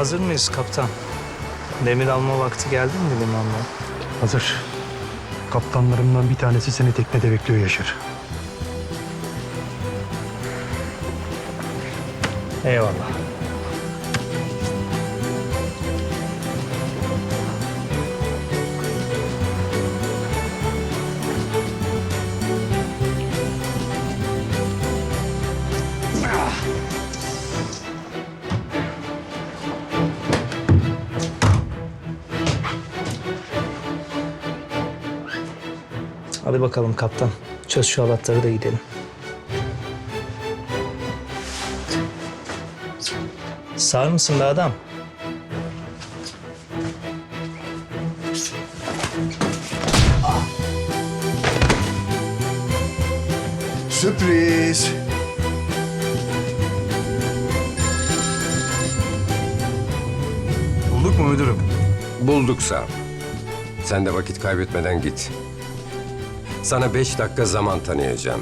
Hazır mıyız kaptan? Demir alma vakti geldi mi limanla? Hazır. Kaptanlarımdan bir tanesi seni teknede bekliyor Yaşar. Eyvallah. Hadi bakalım kaptan. Çöz şu halatları da gidelim. Sağır mısın be adam? Sürpriz. Bulduk mu müdürüm? Bulduk Sarp. Sen de vakit kaybetmeden git. Sana beş dakika zaman tanıyacağım.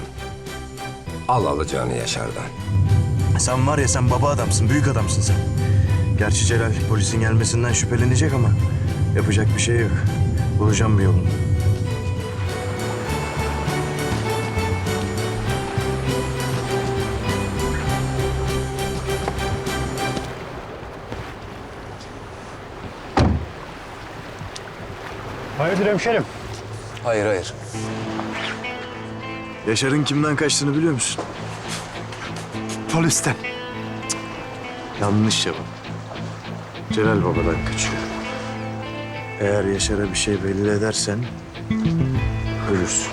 Al alacağını Yaşar'dan. Sen var ya sen baba adamsın, büyük adamsın sen. Gerçi Celal polisin gelmesinden şüphelenecek ama yapacak bir şey yok. Bulacağım bir yolunu. Hayırdır hemşerim? Hayır hayır. Yaşar'ın kimden kaçtığını biliyor musun? Polisten. Yanlış cevap. Celal babadan kaçıyor. Eğer Yaşar'a bir şey belli edersen ölürsün.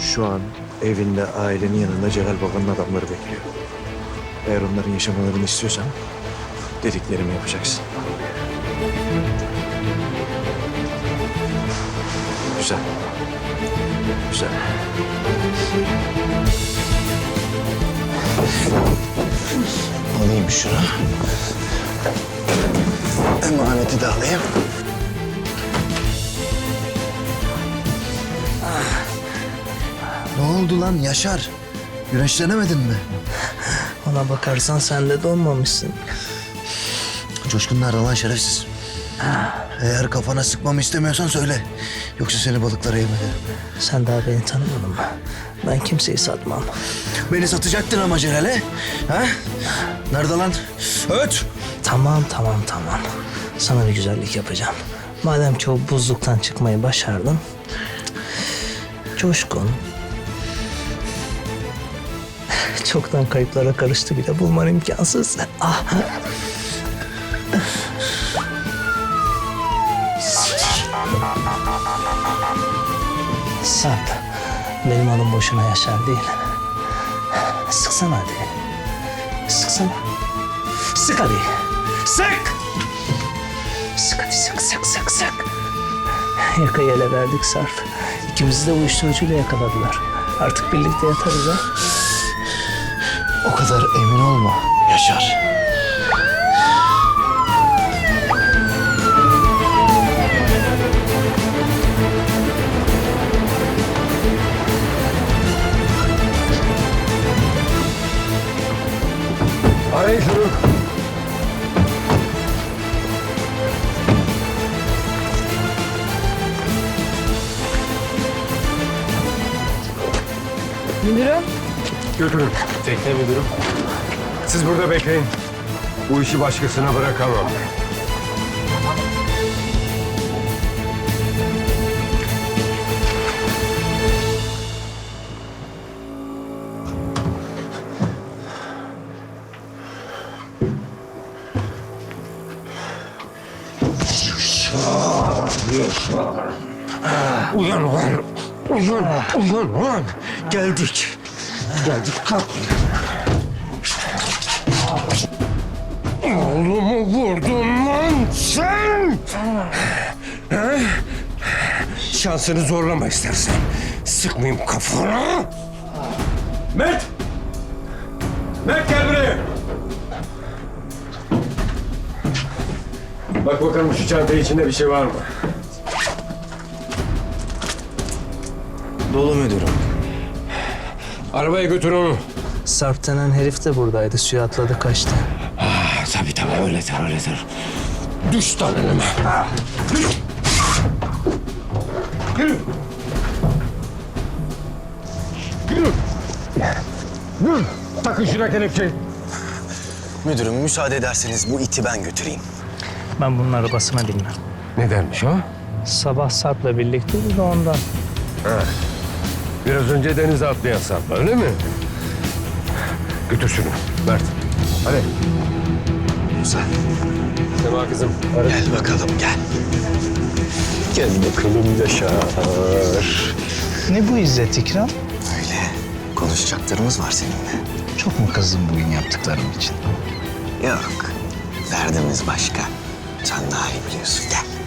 Şu an evinde ailenin yanında Celal babanın adamları bekliyor. Eğer onların yaşamalarını istiyorsan dediklerimi yapacaksın. Güzel. Güzel. Alayım şunu. Emaneti de alayım. Ne oldu lan Yaşar? Güneşlenemedin mi? Ona bakarsan sen de donmamışsın. Coşkun nerede lan şerefsiz? Eğer kafana sıkmamı istemiyorsan söyle. Yoksa seni balıklara yem ederim. Sen daha beni tanımadın mı? Ben kimseyi satmam. Beni satacaktın ama Celal'e. Ha? Nerede lan? Öt! Tamam tamam tamam. Sana bir güzellik yapacağım. Madem ki o buzluktan çıkmayı başardın. Coşkun. Çoktan kayıplara karıştı bile bulman imkansız. Ah. Sarp. Benim adım boşuna yaşar değil. Sıksana hadi. Sıksana. Sık hadi. Sık! Sık hadi sık sık sık sık. Yakayı ele verdik Sarp. İkimizi de uyuşturucuyla yakaladılar. Artık birlikte yatarız ha. O kadar emin olma Yaşar. Arayın şunu. Götürün. Tekne müdürüm. Siz burada bekleyin. Bu işi başkasına bırakamam. Uyan ulan. Uyan, uyan, uyan. Geldik. Geldik, kalk. Oğlumu vurdun lan sen! He? Şansını zorlama istersen. Sıkmayayım kafana. Mert! Mert gel buraya. Bak bakalım şu çanta içinde bir şey var mı? Dolu müdürüm. Arabaya götür onu. Sarp denen herif de buradaydı. Suya atladı kaçtı. Ah, Tabii tabii öyledir öyledir. Düş lan önüme. Takın şuna kelepçeyi. Müdürüm müsaade ederseniz bu iti ben götüreyim. Ben bunun arabasına binmem. Nedenmiş o? Sabah Sarp'la birlikteydi de ondan. Biraz önce denize atlayan Sarp öyle mi? Götür şunu Mert. Hadi. Güzel. Sema kızım. Gel bakalım gel. Gel bakalım Yaşar. Ne bu İzzet İkram? Öyle. Konuşacaklarımız var seninle. Çok mu kızdın bugün yaptıklarım için? Yok. Derdimiz başka. Sen daha iyi biliyorsun. Gel.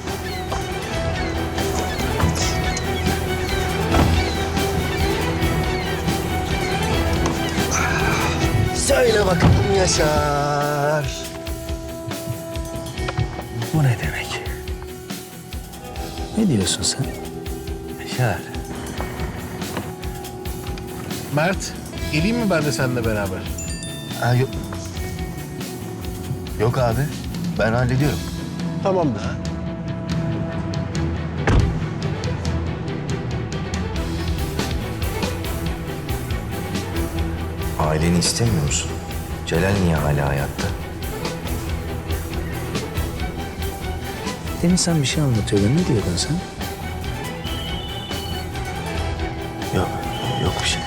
Bakalım Yaşar. Bu ne demek? Ne diyorsun sen? Yaşar. Mert, geleyim mi ben de seninle beraber? Ha, yok. Yok abi. Ben hallediyorum. Tamam da. Aileni istemiyor musun? Celal niye hala hayatta? Demin sen bir şey anlatıyordun. Ne diyordun sen? Yok. Yok bir şey.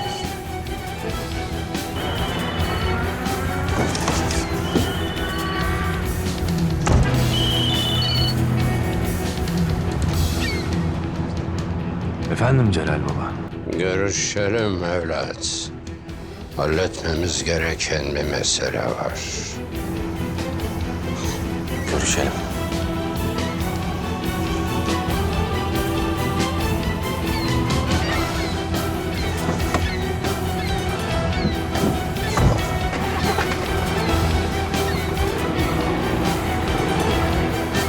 Efendim Celal Baba. Görüşelim evlat. Halletmemiz gereken bir mesele var. Görüşelim.